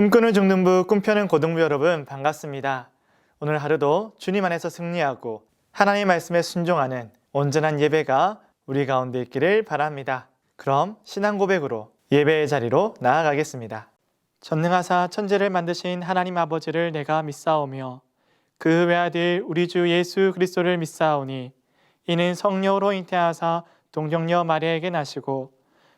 꿈꾸는 중등부 꿈펴는 고등부 여러분 반갑습니다. 오늘 하루도 주님 안에서 승리하고 하나님 말씀에 순종하는 온전한 예배가 우리 가운데 있기를 바랍니다. 그럼 신앙 고백으로 예배의 자리로 나아가겠습니다. 전능하사 천지를 만드신 하나님 아버지를 내가 믿사오며 그 외아들 우리 주 예수 그리스도를 믿사오니 이는 성령으로 잉태하사 동정녀 마리아에게 나시고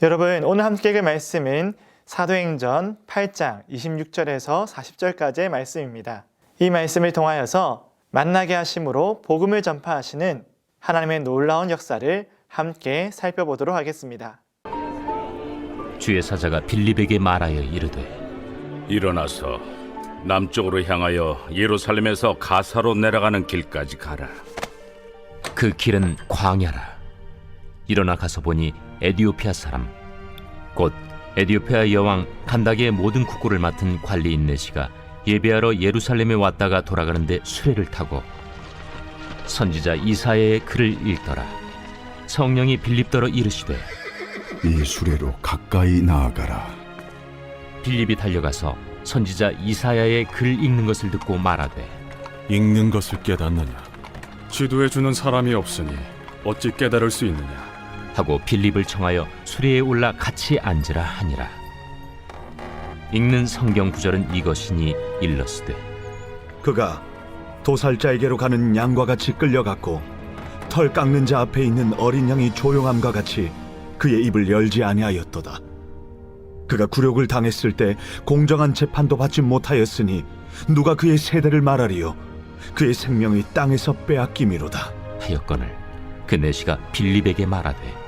여러분 오늘 함께 읽을 말씀은 사도행전 8장 26절에서 40절까지의 말씀입니다. 이 말씀을 통하여서 만나게 하심으로 복음을 전파하시는 하나님의 놀라운 역사를 함께 살펴보도록 하겠습니다. 주의 사자가 빌립에게 말하여 이르되 일어나서 남쪽으로 향하여 예루살렘에서 가사로 내려가는 길까지 가라. 그 길은 광야라 일어나 가서 보니 에디오피아 사람 곧 에디오피아 여왕 간다게의 모든 국고를 맡은 관리인 네시가 예배하러 예루살렘에 왔다가 돌아가는데 수레를 타고 선지자 이사야의 글을 읽더라 성령이 빌립더러 이르시되 이 수레로 가까이 나아가라. 빌립이 달려가서 선지자 이사야의 글 읽는 것을 듣고 말하되 읽는 것을 깨닫느냐? 지도해 주는 사람이 없으니 어찌 깨달을 수 있느냐? 하고 빌립을 청하여 수레에 올라 같이 앉으라 하니라. 읽는 성경 구절은 이것이니 일러스되 그가 도살자에게로 가는 양과 같이 끌려갔고 털 깎는 자 앞에 있는 어린 양이 조용함과 같이 그의 입을 열지 아니하였도다. 그가 굴욕을 당했을 때 공정한 재판도 받지 못하였으니 누가 그의 세대를 말하리요? 그의 생명이 땅에서 빼앗김이로다. 하였거늘 그 내시가 빌립에게 말하되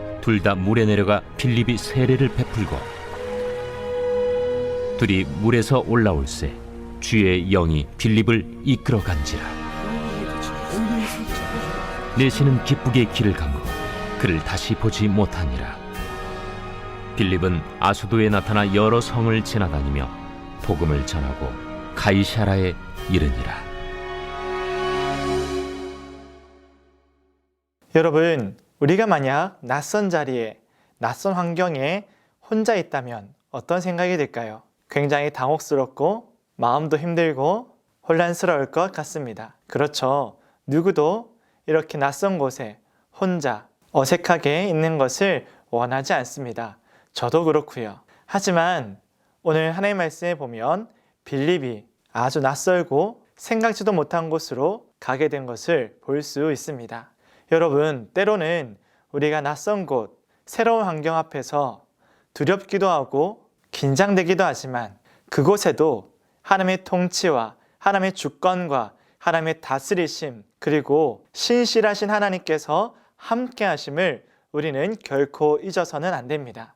둘 다 물에 내려가 빌립이 세례를 베풀고 둘이 물에서 올라올세 주의 영이 빌립을 이끌어 간지라. 내시는 기쁘게 길을 간고 그를 다시 보지 못하니라. 빌립은 아수도에 나타나 여러 성을 지나다니며 복음을 전하고 가이샤라에 이르니라. 여러분, 우리가 만약 낯선 자리에, 낯선 환경에 혼자 있다면 어떤 생각이 들까요? 굉장히 당혹스럽고 마음도 힘들고 혼란스러울 것 같습니다. 그렇죠. 누구도 이렇게 낯선 곳에 혼자 어색하게 있는 것을 원하지 않습니다. 저도 그렇고요. 하지만 오늘 하나님 말씀에 보면 빌립이 아주 낯설고 생각지도 못한 곳으로 가게 된 것을 볼 수 있습니다. 여러분, 때로는 우리가 낯선 곳, 새로운 환경 앞에서 두렵기도 하고 긴장되기도 하지만 그곳에도 하나님의 통치와 하나님의 주권과 하나님의 다스리심 그리고 신실하신 하나님께서 함께 하심을 우리는 결코 잊어서는 안 됩니다.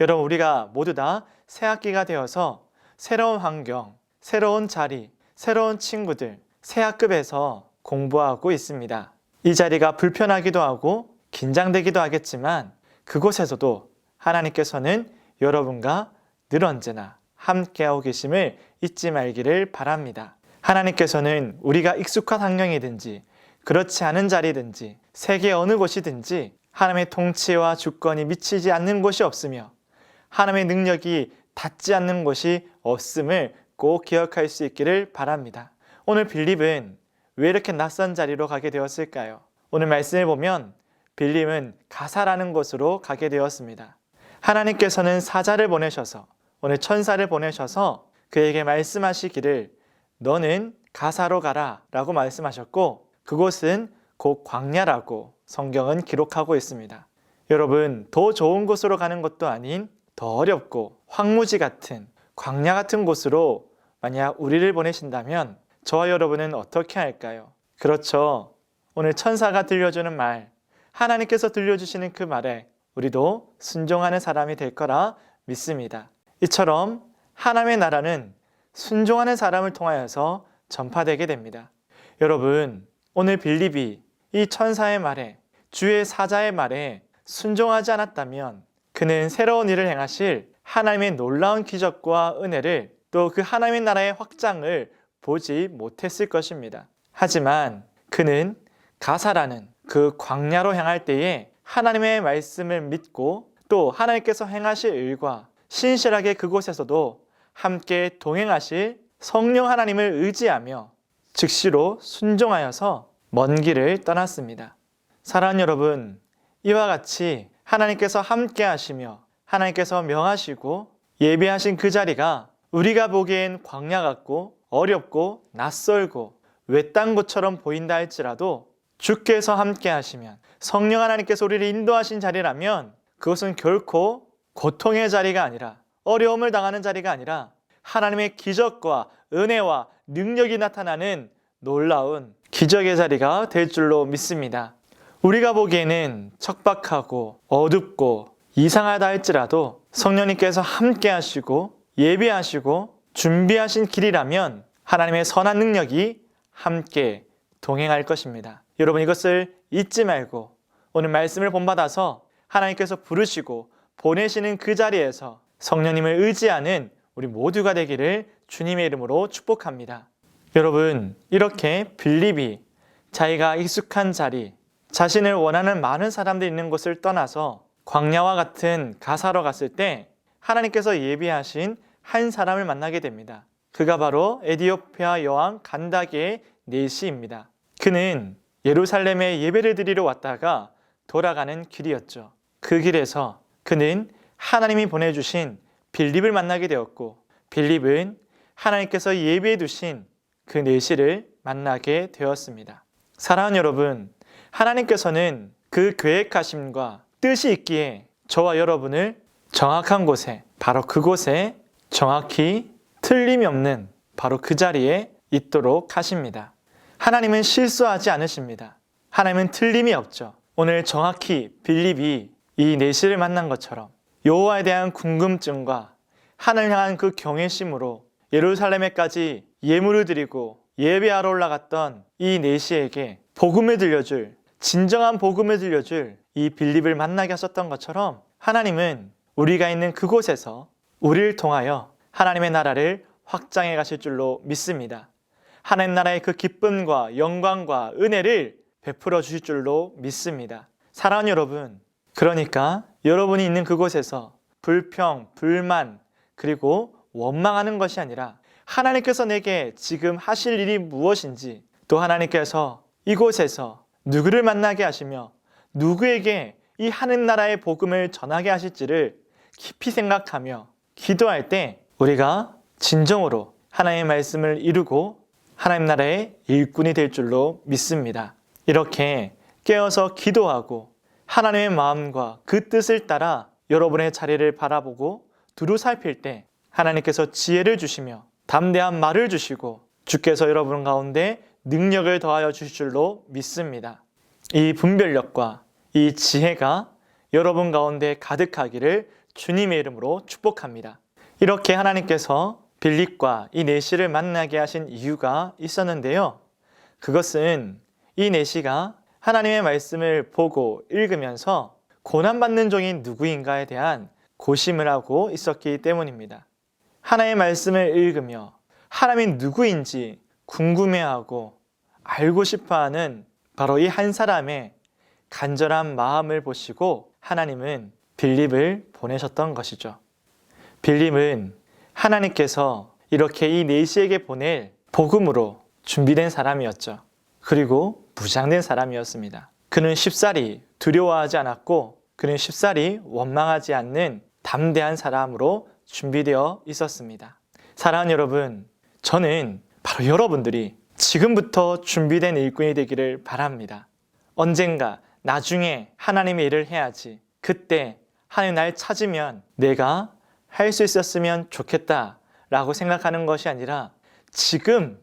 여러분, 우리가 모두 다 새 학기가 되어서 새로운 환경, 새로운 자리, 새로운 친구들, 새 학급에서 공부하고 있습니다. 이 자리가 불편하기도 하고 긴장되기도 하겠지만 그곳에서도 하나님께서는 여러분과 늘 언제나 함께하고 계심을 잊지 말기를 바랍니다. 하나님께서는 우리가 익숙한 환경이든지 그렇지 않은 자리든지 세계 어느 곳이든지 하나님의 통치와 주권이 미치지 않는 곳이 없으며 하나님의 능력이 닿지 않는 곳이 없음을 꼭 기억할 수 있기를 바랍니다. 오늘 빌립은 왜 이렇게 낯선 자리로 가게 되었을까요? 오늘 말씀을 보면 빌립은 가사라는 곳으로 가게 되었습니다. 하나님께서는 사자를 보내셔서 오늘 천사를 보내셔서 그에게 말씀하시기를 너는 가사로 가라 라고 말씀하셨고 그곳은 곧 광야라고 성경은 기록하고 있습니다. 여러분, 더 좋은 곳으로 가는 것도 아닌 더 어렵고 황무지 같은 광야 같은 곳으로 만약 우리를 보내신다면 저와 여러분은 어떻게 할까요? 그렇죠. 오늘 천사가 들려주는 말, 하나님께서 들려주시는 그 말에 우리도 순종하는 사람이 될 거라 믿습니다. 이처럼 하나님의 나라는 순종하는 사람을 통하여서 전파되게 됩니다. 여러분, 오늘 빌립이 이 천사의 말에 주의 사자의 말에 순종하지 않았다면 그는 새로운 일을 행하실 하나님의 놀라운 기적과 은혜를 또 그 하나님의 나라의 확장을 보지 못했을 것입니다. 하지만 그는 가사라는 그 광야로 향할 때에 하나님의 말씀을 믿고 또 하나님께서 행하실 일과 신실하게 그곳에서도 함께 동행하실 성령 하나님을 의지하며 즉시로 순종하여서 먼 길을 떠났습니다. 사랑하는 여러분, 이와 같이 하나님께서 함께 하시며 하나님께서 명하시고 예배하신 그 자리가 우리가 보기엔 광야 같고 어렵고 낯설고 외딴 곳처럼 보인다 할지라도 주께서 함께 하시면 성령 하나님께서 우리를 인도하신 자리라면 그것은 결코 고통의 자리가 아니라 어려움을 당하는 자리가 아니라 하나님의 기적과 은혜와 능력이 나타나는 놀라운 기적의 자리가 될 줄로 믿습니다. 우리가 보기에는 척박하고 어둡고 이상하다 할지라도 성령님께서 함께 하시고 예비하시고 준비하신 길이라면 하나님의 선한 능력이 함께 동행할 것입니다. 여러분 이것을 잊지 말고 오늘 말씀을 본받아서 하나님께서 부르시고 보내시는 그 자리에서 성령님을 의지하는 우리 모두가 되기를 주님의 이름으로 축복합니다. 여러분, 이렇게 빌립이 자기가 익숙한 자리, 자신을 원하는 많은 사람들이 있는 곳을 떠나서 광야와 같은 가사로 갔을 때 하나님께서 예비하신 한 사람을 만나게 됩니다. 그가 바로 에디오피아 여왕 간다게의 내시입니다. 그는 예루살렘에 예배를 드리러 왔다가 돌아가는 길이었죠. 그 길에서 그는 하나님이 보내주신 빌립을 만나게 되었고 빌립은 하나님께서 예비해 두신 그 내시를 만나게 되었습니다. 사랑하는 여러분, 하나님께서는 그 계획하심과 뜻이 있기에 저와 여러분을 정확한 곳에 바로 그곳에 정확히 틀림이 없는 바로 그 자리에 있도록 하십니다. 하나님은 실수하지 않으십니다. 하나님은 틀림이 없죠. 오늘 정확히 빌립이 이 내시를 만난 것처럼 여호와에 대한 궁금증과 하늘 향한 그 경외심으로 예루살렘에까지 예물을 드리고 예배하러 올라갔던 이 내시에게 복음을 들려줄 진정한 복음을 들려줄 이 빌립을 만나게 하셨던 것처럼 하나님은 우리가 있는 그곳에서 우리를 통하여 하나님의 나라를 확장해 가실 줄로 믿습니다. 하나님 나라의 그 기쁨과 영광과 은혜를 베풀어 주실 줄로 믿습니다. 사랑하는 여러분, 그러니까 여러분이 있는 그곳에서 불평, 불만, 그리고 원망하는 것이 아니라 하나님께서 내게 지금 하실 일이 무엇인지 또 하나님께서 이곳에서 누구를 만나게 하시며 누구에게 이 하늘 나라의 복음을 전하게 하실지를 깊이 생각하며 기도할 때 우리가 진정으로 하나님의 말씀을 이루고 하나님 나라의 일꾼이 될 줄로 믿습니다. 이렇게 깨어서 기도하고 하나님의 마음과 그 뜻을 따라 여러분의 자리를 바라보고 두루 살필 때 하나님께서 지혜를 주시며 담대한 말을 주시고 주께서 여러분 가운데 능력을 더하여 주실 줄로 믿습니다. 이 분별력과 이 지혜가 여러분 가운데 가득하기를 주님의 이름으로 축복합니다. 이렇게 하나님께서 빌립과 이 내시를 만나게 하신 이유가 있었는데요. 그것은 이 내시가 하나님의 말씀을 보고 읽으면서 고난받는 종이 누구인가에 대한 고심을 하고 있었기 때문입니다. 하나님의 말씀을 읽으며 하나님이 누구인지 궁금해하고 알고 싶어 하는 바로 이 한 사람의 간절한 마음을 보시고 하나님은 빌립을 보내셨던 것이죠. 빌립은 하나님께서 이렇게 이 내시에게 보낼 복음으로 준비된 사람이었죠. 그리고 무장된 사람이었습니다. 그는 쉽사리 두려워하지 않았고 그는 쉽사리 원망하지 않는 담대한 사람으로 준비되어 있었습니다. 사랑하는 여러분, 저는 바로 여러분들이 지금부터 준비된 일꾼이 되기를 바랍니다. 언젠가 나중에 하나님의 일을 해야지. 그때 하나님 날 찾으면 내가 할 수 있었으면 좋겠다 라고 생각하는 것이 아니라 지금,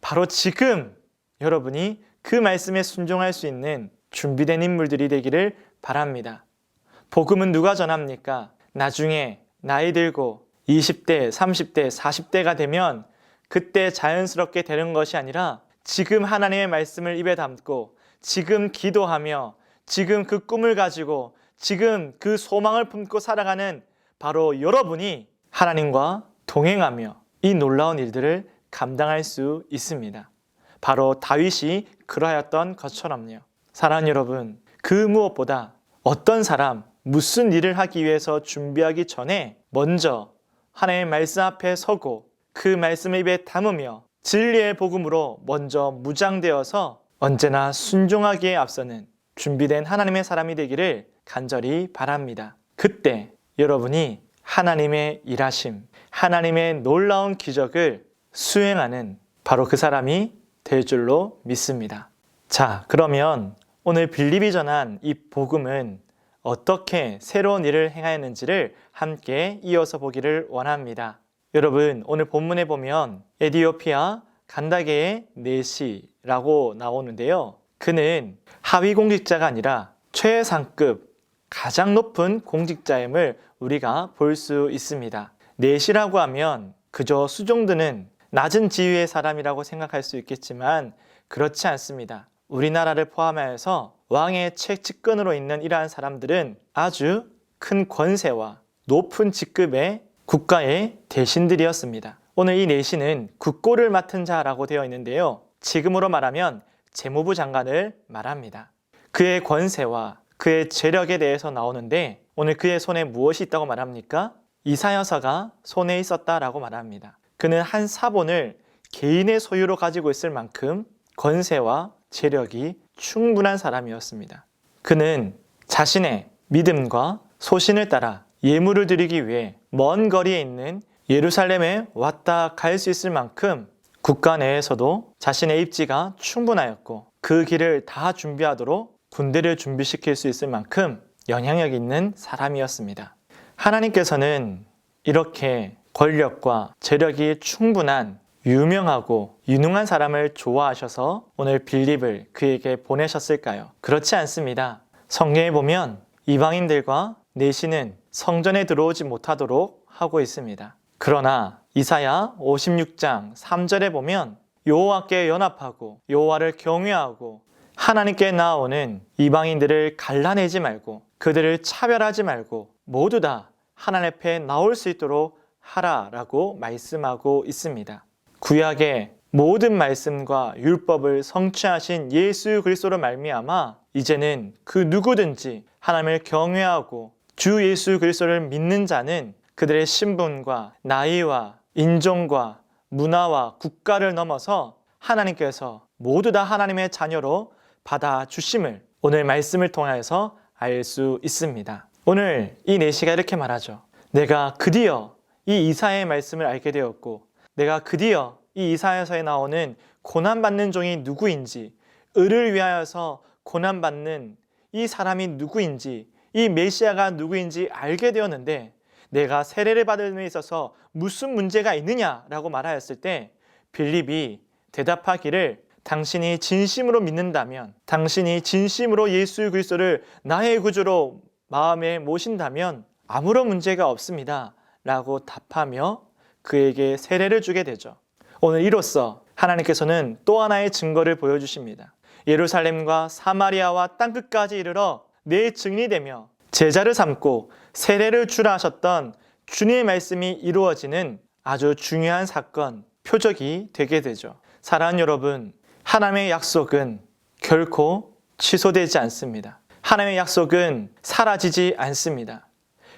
바로 지금 여러분이 그 말씀에 순종할 수 있는 준비된 인물들이 되기를 바랍니다. 복음은 누가 전합니까? 나중에 나이 들고 20대, 30대, 40대가 되면 그때 자연스럽게 되는 것이 아니라 지금 하나님의 말씀을 입에 담고 지금 기도하며 지금 그 꿈을 가지고 지금 그 소망을 품고 살아가는 바로 여러분이 하나님과 동행하며 이 놀라운 일들을 감당할 수 있습니다. 바로 다윗이 그러하였던 것처럼요. 사랑하는 여러분, 그 무엇보다 어떤 사람, 무슨 일을 하기 위해서 준비하기 전에 먼저 하나님의 말씀 앞에 서고 그 말씀을 입에 담으며 진리의 복음으로 먼저 무장되어서 언제나 순종하기에 앞서는 준비된 하나님의 사람이 되기를 간절히 바랍니다. 그때 여러분이 하나님의 일하심, 하나님의 놀라운 기적을 수행하는 바로 그 사람이 될 줄로 믿습니다. 자, 그러면 오늘 빌립이 전한 이 복음은 어떻게 새로운 일을 행하였는지를 함께 이어서 보기를 원합니다. 여러분, 오늘 본문에 보면 에디오피아 간다게의 네시라고 나오는데요. 그는 하위 공직자가 아니라 최상급 가장 높은 공직자임을 우리가 볼 수 있습니다. 네시라고 하면 그저 수종드는 낮은 지위의 사람이라고 생각할 수 있겠지만 그렇지 않습니다. 우리나라를 포함하여서 왕의 최측근으로 있는 이러한 사람들은 아주 큰 권세와 높은 직급의 국가의 대신들이었습니다. 오늘 이 내신은 국고를 맡은 자라고 되어 있는데요. 지금으로 말하면 재무부 장관을 말합니다. 그의 권세와 그의 재력에 대해서 나오는데 오늘 그의 손에 무엇이 있다고 말합니까? 이사여서가 손에 있었다라고 말합니다. 그는 한 사본을 개인의 소유로 가지고 있을 만큼 권세와 재력이 충분한 사람이었습니다. 그는 자신의 믿음과 소신을 따라 예물을 드리기 위해 먼 거리에 있는 예루살렘에 왔다 갈 수 있을 만큼 국가 내에서도 자신의 입지가 충분하였고 그 길을 다 준비하도록 군대를 준비시킬 수 있을 만큼 영향력 있는 사람이었습니다. 하나님께서는 이렇게 권력과 재력이 충분한 유명하고 유능한 사람을 좋아하셔서 오늘 빌립을 그에게 보내셨을까요? 그렇지 않습니다. 성경에 보면 이방인들과 내시는 성전에 들어오지 못하도록 하고 있습니다. 그러나 이사야 56장 3절에 보면 여호와께 연합하고 여호와를 경외하고 하나님께 나아오는 이방인들을 갈라내지 말고 그들을 차별하지 말고 모두 다 하나님 앞에 나올 수 있도록 하라라고 말씀하고 있습니다. 구약의 모든 말씀과 율법을 성취하신 예수 그리스도로 말미암아 이제는 그 누구든지 하나님을 경외하고 주 예수 그리스도를 믿는 자는 그들의 신분과 나이와 인종과 문화와 국가를 넘어서 하나님께서 모두 다 하나님의 자녀로 받아 주심을 오늘 말씀을 통하여서 알 수 있습니다. 오늘 이 내시가 이렇게 말하죠. 내가 드디어 이 이사의 말씀을 알게 되었고 내가 드디어 이 이사야서에 나오는 고난받는 종이 누구인지 을을 위하여서 고난받는 이 사람이 누구인지 이 메시아가 누구인지 알게 되었는데 내가 세례를 받음에 있어서 무슨 문제가 있느냐라고 말하였을 때 빌립이 대답하기를 당신이 진심으로 믿는다면 당신이 진심으로 예수 그리스도를 나의 구주로 마음에 모신다면 아무런 문제가 없습니다. 라고 답하며 그에게 세례를 주게 되죠. 오늘 이로써 하나님께서는 또 하나의 증거를 보여주십니다. 예루살렘과 사마리아와 땅끝까지 이르러 내 증인이 되며 제자를 삼고 세례를 주라 하셨던 주님의 말씀이 이루어지는 아주 중요한 사건, 표적이 되게 되죠. 사랑하는 여러분, 하나님의 약속은 결코 취소되지 않습니다. 하나님의 약속은 사라지지 않습니다.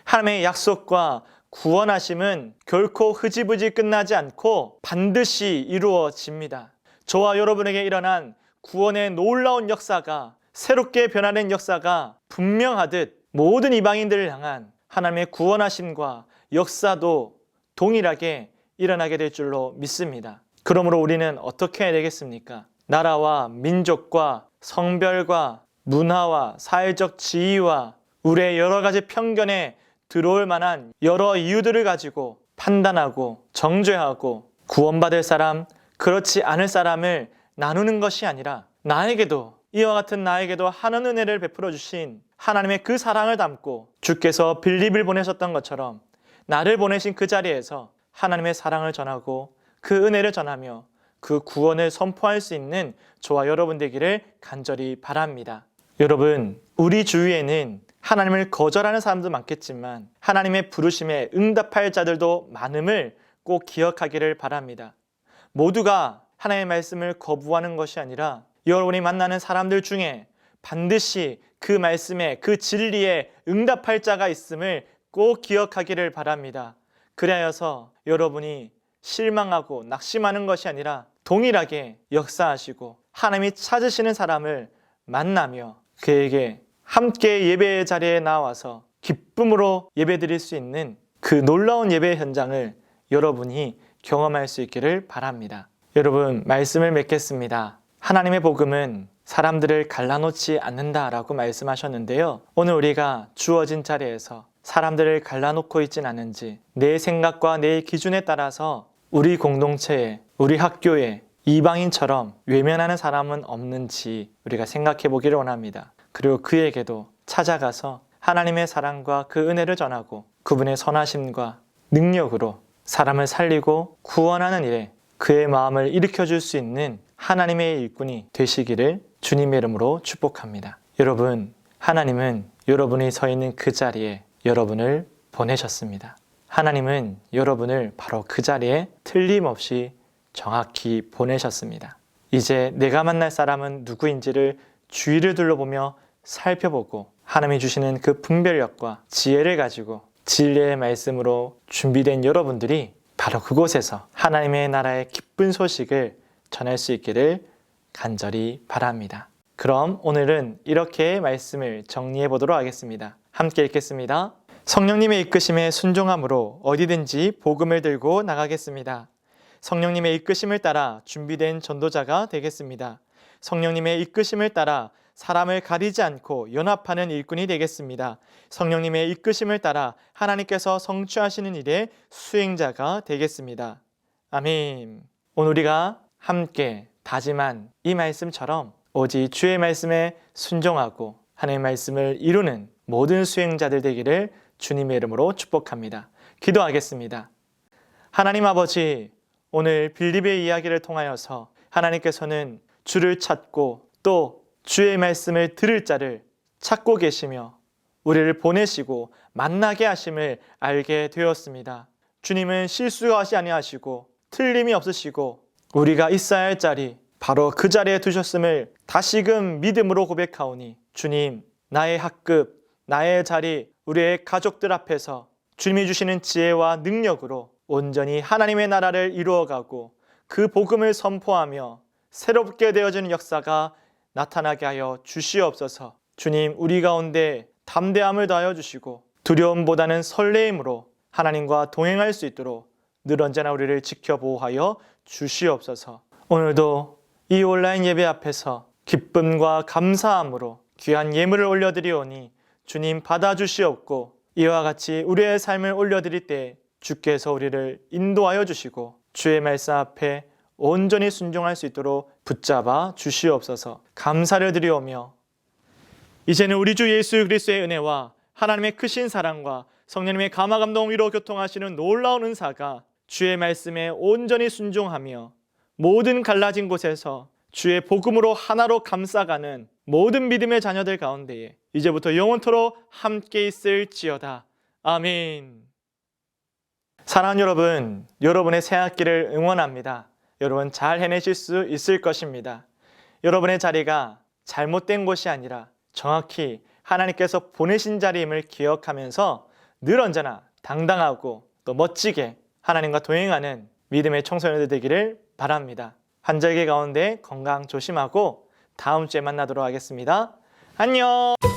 하나님의 약속과 구원하심은 결코 흐지부지 끝나지 않고 반드시 이루어집니다. 저와 여러분에게 일어난 구원의 놀라운 역사가 새롭게 변하는 역사가 분명하듯 모든 이방인들을 향한 하나님의 구원하심과 역사도 동일하게 일어나게 될 줄로 믿습니다. 그러므로 우리는 어떻게 해야 되겠습니까? 나라와 민족과 성별과 문화와 사회적 지위와 우리의 여러 가지 편견에 들어올 만한 여러 이유들을 가지고 판단하고 정죄하고 구원받을 사람, 그렇지 않을 사람을 나누는 것이 아니라 나에게도 이와 같은 나에게도 하는 은혜를 베풀어 주신 하나님의 그 사랑을 담고 주께서 빌립을 보내셨던 것처럼 나를 보내신 그 자리에서 하나님의 사랑을 전하고 그 은혜를 전하며 그 구원을 선포할 수 있는 저와 여러분 되기를 간절히 바랍니다. 여러분, 우리 주위에는 하나님을 거절하는 사람도 많겠지만 하나님의 부르심에 응답할 자들도 많음을 꼭 기억하기를 바랍니다. 모두가 하나님의 말씀을 거부하는 것이 아니라 여러분이 만나는 사람들 중에 반드시 그 말씀에 그 진리에 응답할 자가 있음을 꼭 기억하기를 바랍니다. 그래야서 여러분이 실망하고 낙심하는 것이 아니라 동일하게 역사하시고 하나님이 찾으시는 사람을 만나며 그에게 함께 예배의 자리에 나와서 기쁨으로 예배드릴 수 있는 그 놀라운 예배 현장을 여러분이 경험할 수 있기를 바랍니다. 여러분, 말씀을 맺겠습니다. 하나님의 복음은 사람들을 갈라놓지 않는다라고 말씀하셨는데요. 오늘 우리가 주어진 자리에서 사람들을 갈라놓고 있진 않은지 내 생각과 내 기준에 따라서 우리 공동체에, 우리 학교에 이방인처럼 외면하는 사람은 없는지 우리가 생각해 보기를 원합니다. 그리고 그에게도 찾아가서 하나님의 사랑과 그 은혜를 전하고 그분의 선하심과 능력으로 사람을 살리고 구원하는 일에 그의 마음을 일으켜 줄 수 있는 하나님의 일꾼이 되시기를 주님의 이름으로 축복합니다. 여러분, 하나님은 여러분이 서 있는 그 자리에 여러분을 보내셨습니다. 하나님은 여러분을 바로 그 자리에 틀림없이 정확히 보내셨습니다. 이제 내가 만날 사람은 누구인지를 주위를 둘러보며 살펴보고 하나님이 주시는 그 분별력과 지혜를 가지고 진리의 말씀으로 준비된 여러분들이 바로 그곳에서 하나님의 나라의 기쁜 소식을 전할 수 있기를 간절히 바랍니다. 그럼 오늘은 이렇게 말씀을 정리해 보도록 하겠습니다. 함께 읽겠습니다. 성령님의 이끄심에 순종함으로 어디든지 복음을 들고 나가겠습니다. 성령님의 이끄심을 따라 준비된 전도자가 되겠습니다. 성령님의 이끄심을 따라 사람을 가리지 않고 연합하는 일꾼이 되겠습니다. 성령님의 이끄심을 따라 하나님께서 성취하시는 일의 수행자가 되겠습니다. 아멘. 오늘 우리가 함께 다짐한 이 말씀처럼 오직 주의 말씀에 순종하고 하나님의 말씀을 이루는 모든 수행자들 되기를 주님의 이름으로 축복합니다. 기도하겠습니다. 하나님 아버지, 오늘 빌립의 이야기를 통하여서 하나님께서는 주를 찾고 또 주의 말씀을 들을 자를 찾고 계시며 우리를 보내시고 만나게 하심을 알게 되었습니다. 주님은 실수하시 아니하시고 틀림이 없으시고 우리가 있어야 할 자리 바로 그 자리에 두셨음을 다시금 믿음으로 고백하오니 주님 나의 학급 나의 자리 우리의 가족들 앞에서 주님이 주시는 지혜와 능력으로 온전히 하나님의 나라를 이루어가고 그 복음을 선포하며 새롭게 되어지는 역사가 나타나게 하여 주시옵소서. 주님, 우리 가운데 담대함을 더하여 주시고 두려움보다는 설레임으로 하나님과 동행할 수 있도록 늘 언제나 우리를 지켜보호하여 주시옵소서. 오늘도 이 온라인 예배 앞에서 기쁨과 감사함으로 귀한 예물을 올려드리오니 주님 받아주시옵고 이와 같이 우리의 삶을 올려드릴 때 주께서 우리를 인도하여 주시고 주의 말씀 앞에 온전히 순종할 수 있도록 붙잡아 주시옵소서. 감사를 드리오며 이제는 우리 주 예수 그리스도의 은혜와 하나님의 크신 사랑과 성령님의 감화 감동 위로 교통하시는 놀라운 은사가 주의 말씀에 온전히 순종하며 모든 갈라진 곳에서 주의 복음으로 하나로 감싸가는 모든 믿음의 자녀들 가운데에 이제부터 영원토록 함께 있을지어다. 아멘. 사랑하는 여러분, 여러분의 새 학기를 응원합니다. 여러분 잘 해내실 수 있을 것입니다. 여러분의 자리가 잘못된 곳이 아니라 정확히 하나님께서 보내신 자리임을 기억하면서 늘 언제나 당당하고 또 멋지게 하나님과 동행하는 믿음의 청소년들 되기를 바랍니다. 환절기 가운데 건강 조심하고 다음 주에 만나도록 하겠습니다. 안녕!